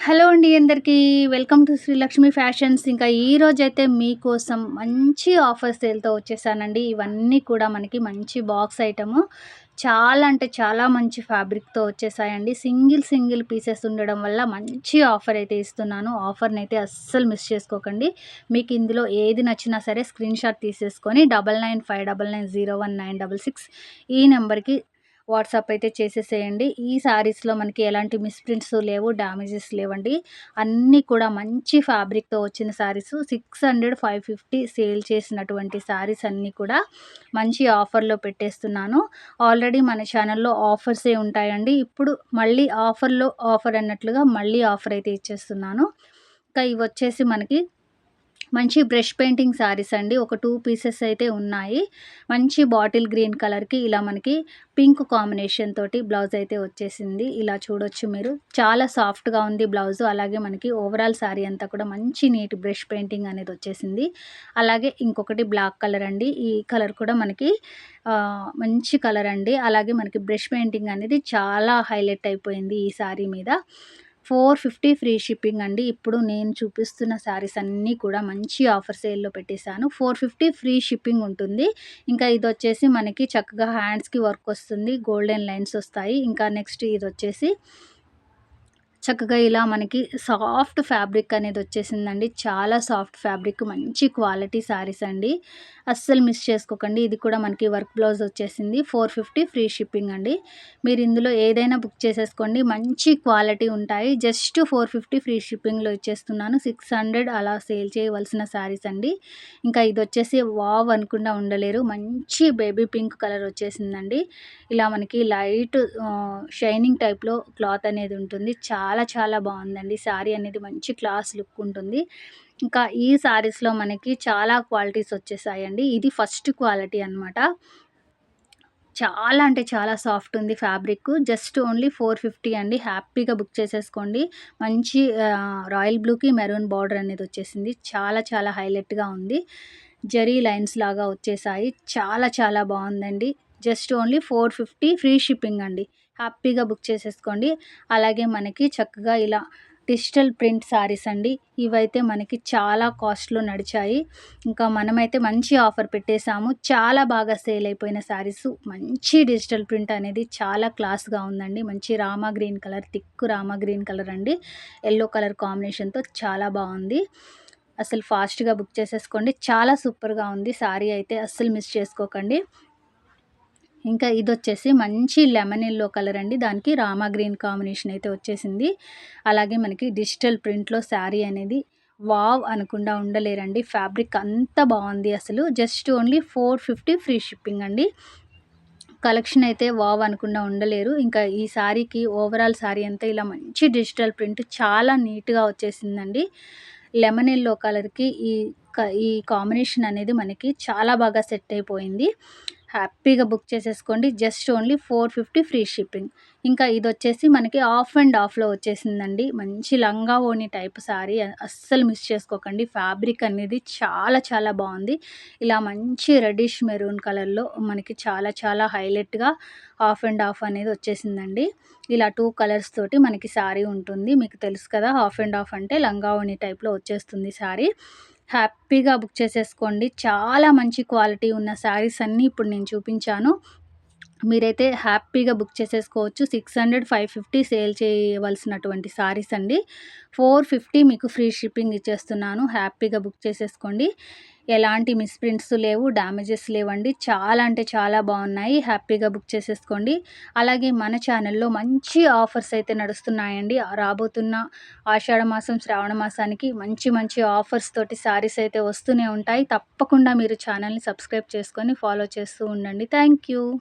Hello అండి అందరికీ. Welcome to Srilakshmi fashions. ఇంకా ఈరోజు అయితే మీకోసం మంచి ఆఫర్ సేల్తో వచ్చేసానండి. ఇవన్నీ కూడా మనకి మంచి బాక్స్ ఐటము. చాలా అంటే చాలా మంచి ఫ్యాబ్రిక్తో వచ్చేసాయండి. సింగిల్ సింగిల్ పీసెస్ ఉండడం వల్ల మంచి ఆఫర్ అయితే ఇస్తున్నాను. ఆఫర్ని అయితే అస్సలు మిస్ చేసుకోకండి. మీకు ఇందులో ఏది నచ్చినా సరే స్క్రీన్ షాట్ తీసేసుకొని double nine five double nine zero one nine double six ఈ నెంబర్కి వాట్సాప్ అయితే చేసేసేయండి. ఈ శారీస్లో మనకి ఎలాంటి మిస్ప్రింట్స్ లేవు డ్యామేజెస్ లేవండి. అన్నీ కూడా మంచి ఫ్యాబ్రిక్తో వచ్చిన saris six hundred five fifty sale చేసినటువంటి శారీస్ అన్నీ కూడా మంచి ఆఫర్లో పెట్టేస్తున్నాను. ఆల్రెడీ మన ఛానల్లో ఆఫర్సే ఉంటాయండి. ఇప్పుడు మళ్ళీ ఆఫర్లో ఆఫర్ అన్నట్లుగా మళ్ళీ ఆఫర్ అయితే ఇచ్చేస్తున్నాను. ఇంకా ఇవి వచ్చేసి మనకి మంచి బ్రష్ పెయింటింగ్ శారీస్ అండి. ఒక టూ పీసెస్ అయితే ఉన్నాయి. మంచి బాటిల్ గ్రీన్ కలర్కి ఇలా మనకి పింక్ కాంబినేషన్ తోటి బ్లౌజ్ అయితే వచ్చేసింది. ఇలా చూడొచ్చు మీరు. చాలా సాఫ్ట్గా ఉంది బ్లౌజ్. అలాగే మనకి ఓవరాల్ శారీ అంతా కూడా మంచి నీట్ బ్రష్ పెయింటింగ్ అనేది వచ్చేసింది. అలాగే ఇంకొకటి బ్లాక్ కలర్ అండి. ఈ కలర్ కూడా మనకి మంచి కలర్ అండి. అలాగే మనకి బ్రష్ పెయింటింగ్ అనేది చాలా హైలైట్ అయిపోయింది ఈ శారీ మీద. ఫోర్ ఫిఫ్టీ ఫ్రీ షిప్పింగ్ అండి. ఇప్పుడు నేను చూపిస్తున్న శారీస్ అన్నీ కూడా మంచి ఆఫర్ సేల్లో పెట్టేశాను. ఫోర్ ఫిఫ్టీ ఫ్రీ షిప్పింగ్ ఉంటుంది. ఇంకా ఇది వచ్చేసి మనకి చక్కగా హ్యాండ్స్కి వర్క్ వస్తుంది. గోల్డెన్ లైన్స్ వస్తాయి. ఇంకా నెక్స్ట్ ఇది వచ్చేసి చక్కగా ఇలా మనకి సాఫ్ట్ ఫ్యాబ్రిక్ అనేది వచ్చేసిందండి. చాలా సాఫ్ట్ ఫ్యాబ్రిక్ మంచి క్వాలిటీ శారీస్ అండి. అస్సలు మిస్ చేసుకోకండి. ఇది కూడా మనకి వర్క్ బ్లౌజ్ వచ్చేసింది. ఫోర్ ఫిఫ్టీ ఫ్రీ షిప్పింగ్ అండి. మీరు ఇందులో ఏదైనా బుక్ చేసేసుకోండి. మంచి క్వాలిటీ ఉంటాయి. జస్ట్ ఫోర్ ఫిఫ్టీ ఫ్రీ షిప్పింగ్లో ఇచ్చేస్తున్నాను. సిక్స్ హండ్రెడ్ అలా సేల్ చేయవలసిన శారీస్ అండి. ఇంకా ఇది వచ్చేసి వావ్ అనుకుండా ఉండలేరు. మంచి బేబీ పింక్ కలర్ వచ్చేసిందండి. ఇలా మనకి లైట్ షైనింగ్ టైప్లో క్లాత్ అనేది ఉంటుంది. చాలా చాలా చాలా బాగుందండి. శారీ అనేది మంచి క్లాస్ లుక్ ఉంటుంది. ఇంకా ఈ శారీస్లో మనకి చాలా క్వాలిటీస్ వచ్చేసాయండి. ఇది ఫస్ట్ క్వాలిటీ అనమాట చాలా అంటే చాలా సాఫ్ట్ ఉంది fabric. Just only four fifty అండి. హ్యాపీగా బుక్ చేసేసుకోండి. మంచి రాయల్ బ్లూకి మెరూన్ బార్డర్ అనేది వచ్చేసింది. చాలా చాలా హైలైట్గా ఉంది. జరీ లైన్స్ లాగా వచ్చేసాయి. చాలా చాలా బాగుందండి. Just only four fifty free shipping అండి. హ్యాపీగా బుక్ చేసేసుకోండి. అలాగే మనకి చక్కగా ఇలా డిజిటల్ ప్రింట్ శారీస్ అండి. ఇవైతే మనకి చాలా కాస్ట్లో నడిచాయి. ఇంకా మనమైతే మంచి ఆఫర్ పెట్టేశాము. చాలా బాగా సేల్ అయిపోయిన శారీస్ మంచి డిజిటల్ ప్రింట్ అనేది చాలా క్లాస్గా ఉందండి. మంచి Rama green colour thick Rama green colour అండి. ఎల్లో కలర్ కాంబినేషన్తో చాలా బాగుంది. అసలు ఫాస్ట్గా బుక్ చేసేసుకోండి. చాలా సూపర్గా ఉంది. శారీ అయితే అస్సలు మిస్ చేసుకోకండి. ఇంకా ఇది వచ్చేసి మంచి లెమన్ ఎల్లో కలర్ అండి. దానికి రామా గ్రీన్ కాంబినేషన్ అయితే వచ్చేసింది. అలాగే మనకి డిజిటల్ ప్రింట్లో శారీ అనేది వావ్ అనకుండా ఉండలేరండి. ఫ్యాబ్రిక్ అంత బాగుంది అసలు. Just only four fifty free shipping అండి. కలెక్షన్ అయితే వావ్ అనకుండా ఉండలేరు. ఇంకా ఈ శారీకి ఓవరాల్ శారీ అంతా ఇలా మంచి డిజిటల్ ప్రింట్ చాలా నీట్గా వచ్చేసిందండి. లెమన్ ఎల్లో కలర్కి ఈ ఈ కాంబినేషన్ అనేది మనకి చాలా బాగా సెట్ అయిపోయింది. హ్యాపీగా బుక్ చేసేసుకోండి. Just only four fifty free shipping. ఇంకా ఇది వచ్చేసి మనకి ఆఫ్ అండ్ ఆఫ్లో వచ్చేసిందండి. మంచి లంగా ఓని టైప్ శారీ అస్సలు మిస్ చేసుకోకండి. ఫ్యాబ్రిక్ అనేది చాలా చాలా బాగుంది. ఇలా మంచి రెడిష్ మెరూన్ కలర్లో మనకి చాలా చాలా హైలైట్గా ఆఫ్ అండ్ ఆఫ్ అనేది వచ్చేసిందండి. ఇలా టూ కలర్స్ తోటి మనకి శారీ ఉంటుంది. మీకు తెలుసు కదా హాఫ్ అండ్ ఆఫ్ అంటే లంగా ఓని టైప్లో వచ్చేస్తుంది శారీ హ్యాపీగా బుక్ చేసేసుకోండి. చాలా మంచి క్వాలిటీ ఉన్న శారీస్ అన్నీ ఇప్పుడు నేను చూపించాను. మీరైతే హ్యాపీగా బుక్ చేసేసుకోవచ్చు. Six hundred five fifty sale చేయవలసినటువంటి సారీస్ అండి. ఫోర్ ఫిఫ్టీ మీకు ఫ్రీ షిప్పింగ్ ఇచ్చేస్తున్నాను. హ్యాపీగా బుక్ చేసేసుకోండి. ఎలాంటి మిస్ప్రింట్స్ లేవు డ్యామేజెస్ లేవండి. చాలా అంటే చాలా బాగున్నాయి. హ్యాపీగా బుక్ చేసేసుకోండి. అలాగే మన ఛానల్లో మంచి ఆఫర్స్ అయితే నడుస్తున్నాయండి. రాబోతున్న ఆషాఢ మాసం శ్రావణ మాసానికి మంచి మంచి ఆఫర్స్ తోటి శారీస్ అయితే వస్తూనే ఉంటాయి. తప్పకుండా మీరు ఛానల్ని సబ్స్క్రైబ్ చేసుకొని ఫాలో చేస్తూ ఉండండి. Thank you.